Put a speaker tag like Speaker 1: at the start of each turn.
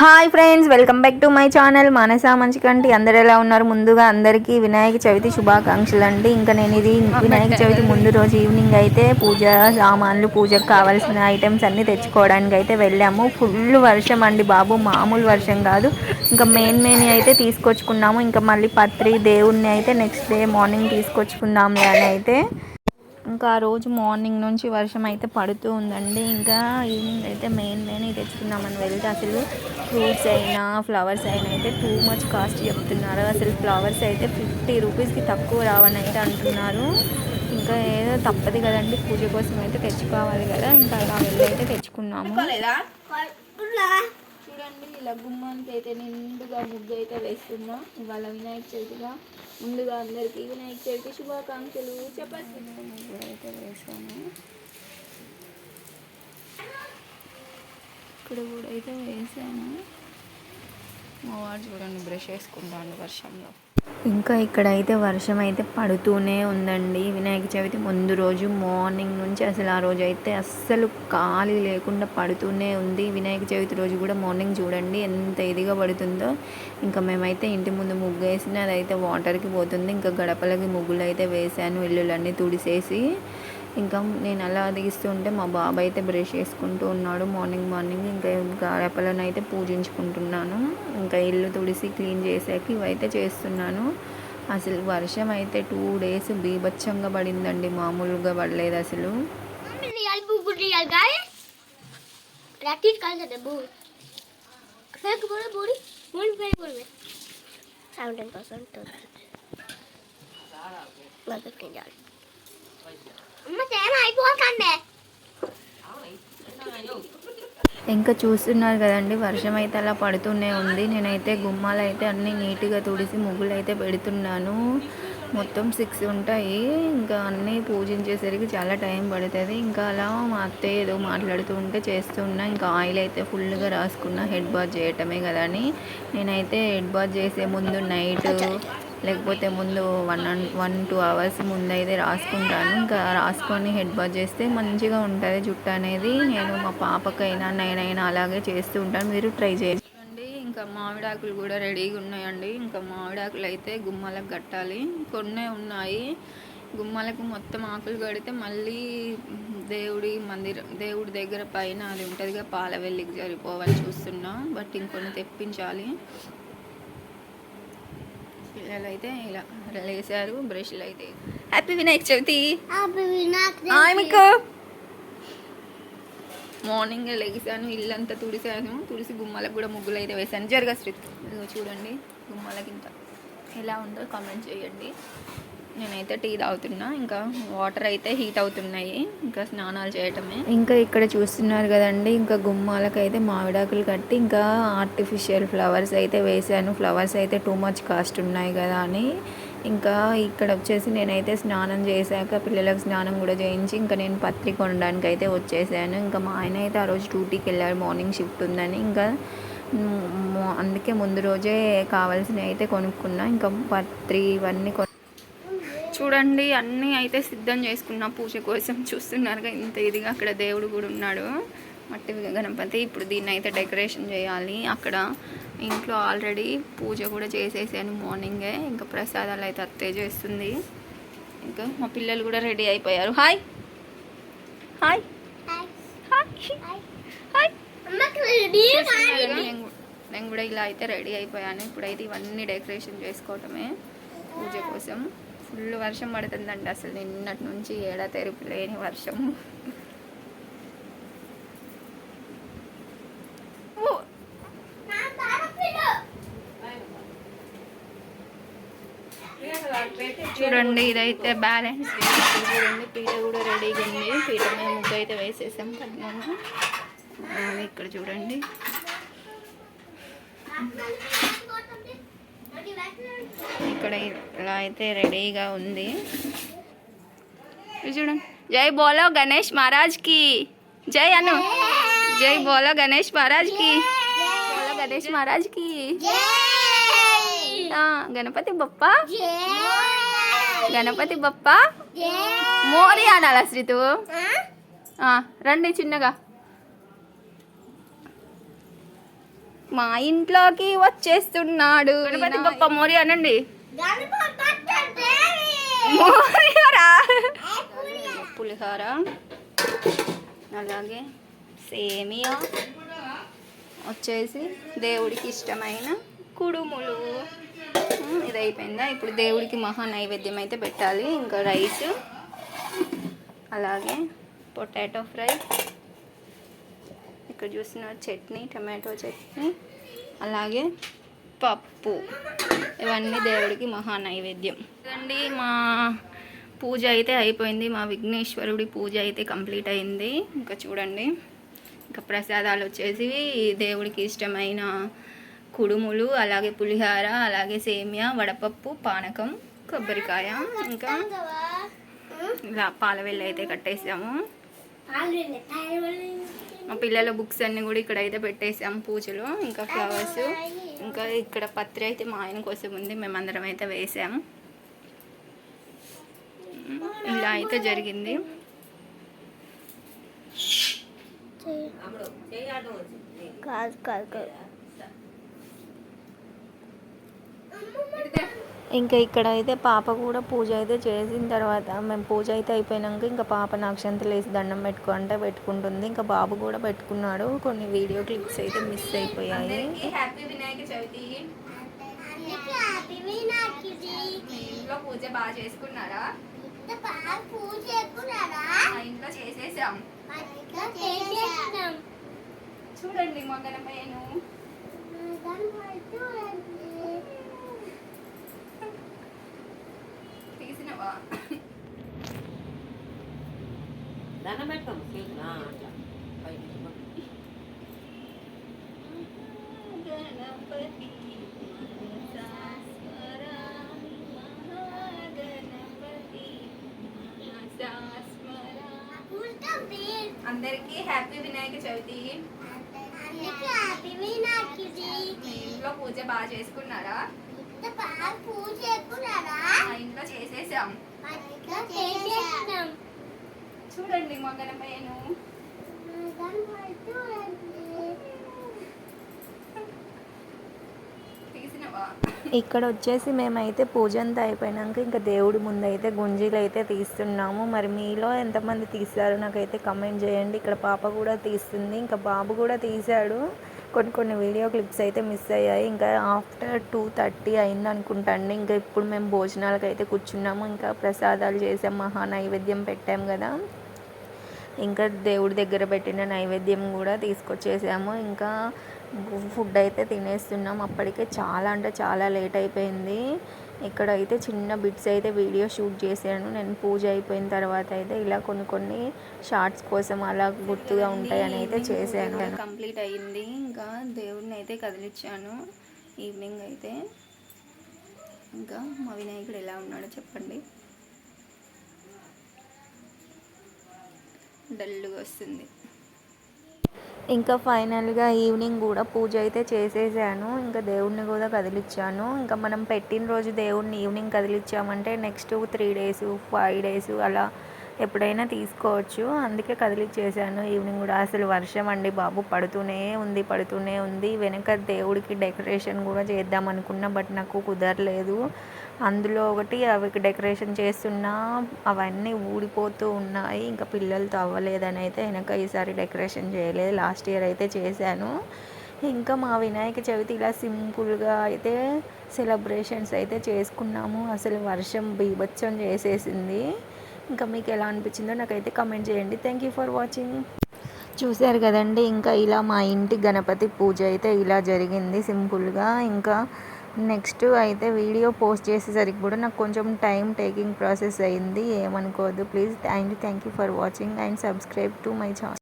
Speaker 1: Hi friends welcome back to my channel Manasa Manchikanti అందరు ఎలా ఉన్నారు? ముందుగా అందరికీ వినాయక చవితి శుభాకాంక్షలు అండి ఇంకా నేను ఇది వినాయక చవితి ముందు రోజు ఈవినింగ్ అయితే పూజ సామాన్లు పూజకు కావాల్సిన ఐటమ్స్ అన్నీ తెచ్చుకోవడానికి అయితే వెళ్ళాము. ఫుల్ వర్షం అండి బాబు మామూలు వర్షం కాదు. ఇంకా మెయిన్ మెయిన్ అయితే తీసుకొచ్చుకున్నాము. ఇంకా మళ్ళీ పత్రి దేవుణ్ణి అయితే నెక్స్ట్ డే మార్నింగ్ తీసుకొచ్చుకుందాంలే అని అయితే ఇంకా ఆ రోజు మార్నింగ్ నుంచి వర్షం అయితే పడుతూ ఉందండి. ఇంకా ఈవినింగ్ అయితే మెయిన్ మెయిన్ తెచ్చుకుందామని వెళ్తే అసలు ఫ్రూట్స్ అయినా ఫ్లవర్స్ అయినా అయితే టూ మచ్ కాస్ట్ చెప్తున్నారు. అసలు ఫ్లవర్స్ అయితే ఫిఫ్టీ రూపీస్కి తక్కువ రావని అయితే అంటున్నారు. ఇంకా ఏదో తప్పదు కదండి పూజ కోసం అయితే తెచ్చుకోవాలి కదా. ఇంకా అలా వెళ్ళి అయితే తెచ్చుకున్నాము చూడండి ఇలా గుమ్మానికి అయితే నిండుగా ముగ్గు అయితే వేస్తున్నా. ఇవాళ వినాయక చవితిగా ముందుగా అందరికీ వినాయక చవితి శుభాకాంక్షలు. చెప్పండి. ముగ్గు అయితే వేసాను. ఇక్కడ కూడా అయితే వేసాను. మా వాడు చూడండి బ్రష్ వేసుకుంటాను వర్షంలో. ఇంకా ఇక్కడైతే వర్షం అయితే పడుతూనే ఉందండి. వినాయక చవితి ముందు రోజు మార్నింగ్ నుంచి అసలు ఆ రోజు అయితే అస్సలు ఖాళీ లేకుండా పడుతూనే ఉంది. వినాయక చవితి రోజు కూడా మార్నింగ్ చూడండి ఎంత ఇదిగా పడుతుందో. ఇంకా మేమైతే ఇంటి ముందు ముగ్గు వేసిన అదైతే వాటర్కి పోతుంది. ఇంకా గడపలకి ముగ్గులు అయితే వేసాను ఇల్లులన్నీ తుడిసేసి. ఇంకా నేను అలా తీస్తుంటే మా బాబాయ్ అయితే బ్రష్ చేసుకుంటూ ఉన్నాడు. మార్నింగ్ మార్నింగ్ ఇంకా గడపలను అయితే పూజించుకుంటున్నాను. ఇంకా ఇల్లు తుడిసి క్లీన్ చేసాక ఇవైతే చేస్తున్నాను. అసలు వర్షం అయితే టూ డేస్ బీభత్సంగా పడిందండి. మామూలుగా పడలేదు అసలు.
Speaker 2: Real bubu
Speaker 1: ఇంకా చూస్తున్నారు కదండి వర్షం అయితే అలా పడుతూనే ఉంది. నేనైతే గుమ్మాలు అయితే అన్నీ నీట్గా తుడిసి ముగ్గులు అయితే పెడుతున్నాను. మొత్తం సిక్స్ ఉంటాయి. ఇంకా అన్నీ పూజించేసరికి చాలా టైం పడుతుంది. ఇంకా అలా మా అత్తయ్య ఏదో మాట్లాడుతూ ఉంటే చేస్తున్నా. ఇంకా ఆయిల్ అయితే ఫుల్గా రాసుకున్నా. హెడ్ బాత్ చేయటమే కదా అని. నేనైతే హెడ్ బాత్ చేసే ముందు నైట్ లేకపోతే ముందు వన్ వన్ టూ అవర్స్ ముందు అయితే రాసుకుంటాను. ఇంకా రాసుకొని హెడ్ బాత్ చేస్తే మంచిగా ఉంటుంది జుట్టు అనేది. నేను మా పాపకైనా నేనైనా అలాగే చేస్తూ ఉంటాను. మీరు ట్రై చేయండి. ఇంకా మామిడాకులు కూడా రెడీగా ఉన్నాయండి. ఇంకా మామిడాకులు అయితే గుమ్మాలకు కట్టాలి. కొన్నే ఉన్నాయి. గుమ్మాలకు మొత్తం ఆకులు కడితే మళ్ళీ దేవుడి మందిరం దేవుడి దగ్గర పైన అది ఉంటుందిగా పాల వెళ్ళికి సరిపోవాలి బట్ ఇంకొన్ని తెప్పించాలి. పిల్లలు అయితే ఇలా లేసారు బ్రష్లు అయితే. Happy Vinayaka Chavithi morning morning లేసాను అంతా తుడిసాను తుడిసి గుమ్మలకు కూడా ముగ్గులు అయితే వేసాను జరగ శ్రీ చూడండి గుమ్మలకి ఇంత ఎలా ఉందో కామెంట్ చేయండి. నేనైతే టీ తాగుతున్నా. ఇంకా వాటర్ అయితే హీట్ అవుతున్నాయి. ఇంకా స్నానాలు చేయటమే. ఇంకా ఇక్కడ చూస్తున్నారు కదండి ఇంకా గుమ్మాలకు అయితే మామిడాకులు కట్టి ఇంకా ఆర్టిఫిషియల్ ఫ్లవర్స్ అయితే వేసాను ఫ్లవర్స్ అయితే టూ మచ్ కాస్ట్ ఉన్నాయి కదా అని. ఇంకా ఇక్కడ వచ్చేసి నేనైతే స్నానం చేశాక పిల్లలకు స్నానం కూడా చేయించి ఇంకా నేను పత్రి కొనడానికి అయితే వచ్చేసాను. ఇంకా మా ఆయన అయితే ఆ రోజు డ్యూటీకి వెళ్ళారు మార్నింగ్ షిఫ్ట్ ఉందని ఇంకా అందుకే ముందు రోజే కావాల్సినవి అయితే కొనుక్కున్నా. ఇంకా పత్రి ఇవన్నీ కొను చూడండి అన్నీ అయితే సిద్ధం చేసుకున్నా పూజ కోసం. చూస్తున్నారుగా ఇంత ఇదిగా అక్కడ దేవుడు కూడా ఉన్నాడు. మట్టి గణపతి ఇప్పుడు దీన్ని అయితే డెకరేషన్ చేయాలి. అక్కడ ఇంట్లో ఆల్రెడీ పూజ కూడా చేసేసాను మార్నింగే. ఇంకా ప్రసాదాలు అయితే అత్తే చేస్తుంది. ఇంకా మా పిల్లలు కూడా రెడీ అయిపోయారు. హాయ్ హాయ్ నేను కూడా ఇలా అయితే రెడీ అయిపోయాను. ఇప్పుడైతే ఇవన్నీ డెకరేషన్ చేసుకోవటమే పూజ కోసం. ఫుల్ వర్షం పడుతుందండి అసలు నిన్నటి నుంచి ఏడా తెరుపు లేని వర్షం. చూడండి ఇదైతే బ్యాలెన్స్. చూడండి పీట కూడా రెడీగా ఉంది. పీట మీద ముగ్గు అయితే వేసేసాం పద్మమ్మ ఇక్కడ చూడండి. ఇక్కడ ఇలా అయితే రెడీగా ఉంది. చూడండి జై బోలో గణేష్ మహారాజ్కి జై అను. జై బోలో గణేష్ మహారాజ్కి బోలో గణేష్ మహారాజ్కి గణపతి బొప్ప. గణపతి బొప్ప. మోరి అనాలా శ్రీతు రండి చిన్నగా.
Speaker 3: మా ఇంట్లోకి వచ్చేస్తున్నాడు గణపతి గొప్ప మోరి అనండి. మోరియరా? పులిహోర. అలాగే సేమియా. వచ్చేసి దేవుడికి ఇష్టమైన కుడుములు. ఇది అయిపోయిందా? ఇప్పుడు దేవుడికి మహా నైవేద్యం అయితే పెట్టాలి. ఇంకా రైస్. అలాగే పొటాటో ఫ్రై. ఇక్కడ చూసిన చట్నీ టమాటో చట్నీ అలాగే పప్పు. ఇవన్నీ దేవుడికి మహా నైవేద్యం. అండి మా పూజ అయితే అయిపోయింది. మా విఘ్నేశ్వరుడి పూజ అయితే కంప్లీట్ అయింది. ఇంకా చూడండి ఇంకా ప్రసాదాలు వచ్చేసి దేవుడికి ఇష్టమైన కుడుములు అలాగే పులిహార అలాగే సేమియా వడపప్పు పానకం కొబ్బరికాయ ఇంకా ఇలా పాలవెల్లి అయితే కట్టేసాము. మా పిల్లల బుక్స్ అన్ని కూడా ఇక్కడ అయితే పెట్టేసాం పూజలో. ఇంకా ఫ్లవర్స్ ఇంకా ఇక్కడ పత్రి అయితే మా ఆయన కోసం ఉంది. మేమందరం అయితే వేసాము ఇలా అయితే జరిగింది.
Speaker 2: కాదు కాదు కాదు.
Speaker 1: ఇంకా ఇక్కడ అయితే పాప కూడా పూజ అయితే చేసిన తర్వాత మేము పూజ అయితే అయిపోయినాక ఇంకా పాప అక్షంతలు వేసి దండం పెట్టుకో అంటే పెట్టుకుంటుంది. ఇంకా బాబు కూడా పెట్టుకున్నాడు. కొన్ని వీడియో క్లిప్స్ అయితే మిస్ అయిపోయాయి.
Speaker 3: పూజ బాగా చేసుకున్నారా? ఇంట్లో చేసేసాం. చూడండి
Speaker 4: దండం చేతులు ఆ, అట్లా.
Speaker 3: అందరికీ హ్యాపీ వినాయక చవితి. మీ ఇంట్లో పూజ బాగా చేసుకున్నారా? మా ఇంట్లో చేసేసాం.
Speaker 1: ఇక్కడ వచ్చేసి మేమైతే పూజ అంతా అయిపోయినాక ఇంకా దేవుడి ముందు అయితే గుంజీలు అయితే తీస్తున్నాము. మరి మీలో ఎంతమంది తీశారో నాకైతే కమెంట్ చేయండి. ఇక్కడ పాప కూడా తీస్తుంది ఇంకా బాబు కూడా తీశాడు. కొన్ని కొన్ని వీడియో క్లిప్స్ అయితే మిస్ అయ్యాయి. ఇంకా ఆఫ్టర్ టూ థర్టీ అయింది అనుకుంటాండి. ఇంకా ఇప్పుడు మేము భోజనాలకు అయితే కూర్చున్నాము. ఇంకా ప్రసాదాలు చేసాం మహా నైవేద్యం పెట్టాం కదా. ఇంకా దేవుడి దగ్గర పెట్టిన నైవేద్యం కూడా తీసుకొచ్చేసాము. ఇంకా ఫుడ్ అయితే తినేస్తున్నాం. అప్పటికే చాలా అంటే చాలా లేట్ అయిపోయింది. ఇక్కడ అయితే చిన్న బిట్స్ అయితే వీడియో షూట్ చేశాను. నేను పూజ అయిపోయిన తర్వాత అయితే ఇలా కొన్ని కొన్ని షార్ట్స్ కోసం అలా గుర్తుగా ఉంటాయని అయితే చేశాను.
Speaker 3: కంప్లీట్ అయ్యింది. ఇంకా దేవుడిని అయితే కదిలిచ్చాను. ఈవినింగ్ అయితే. ఇంకా మా వినాయకుడు ఎలా ఉన్నాడో చెప్పండి. డల్గా వస్తుంది.
Speaker 1: ఇంకా ఫైనల్గా ఈవినింగ్ కూడా పూజ అయితే చేసేసాను. ఇంకా దేవుడిని కూడా కదిలిచ్చాను. ఇంకా మనం పెట్టిన రోజు దేవుడిని evening కదిలిచ్చామంటే next three days five days అలా ఎప్పుడైనా తీసుకోవచ్చు. అందుకే కదిలిచ్చేసాను ఈవినింగ్ కూడా. అసలు వర్షం అండి బాబు పడుతూనే ఉంది పడుతూనే ఉంది. వెనక దేవుడికి డెకరేషన్ కూడా చేద్దాం అనుకున్నా బట్ నాకు కుదరలేదు. అందులో ఒకటి అవి డెకరేషన్ చేస్తున్నా అవన్నీ ఊడిపోతూ ఉన్నాయి. ఇంకా పిల్లలతో అవ్వలేదని అయితే వెనక ఈసారి డెకరేషన్ చేయలేదు. లాస్ట్ ఇయర్ అయితే చేశాను. ఇంకా మా వినాయక చవితి ఇలా సింపుల్గా అయితే సెలబ్రేషన్స్ అయితే చేసుకున్నాము. అసలు వర్షం బీభత్సం చేసేసింది. ఇంకా మీకు ఎలా అనిపించిందో నాకైతే కమెంట్ చేయండి. థ్యాంక్ యూ ఫర్ వాచింగ్ చూశారు కదండి ఇంకా ఇలా మా ఇంటి గణపతి పూజ అయితే ఇలా జరిగింది సింపుల్గా. ఇంకా నెక్స్ట్ అయితే వీడియో పోస్ట్ చేసేసరికి కూడా నాకు కొంచెం టైం టేకింగ్ ప్రాసెస్ అయింది. ఏమనుకోవద్దు. Please thank you thank you for watching and subscribe to my channel.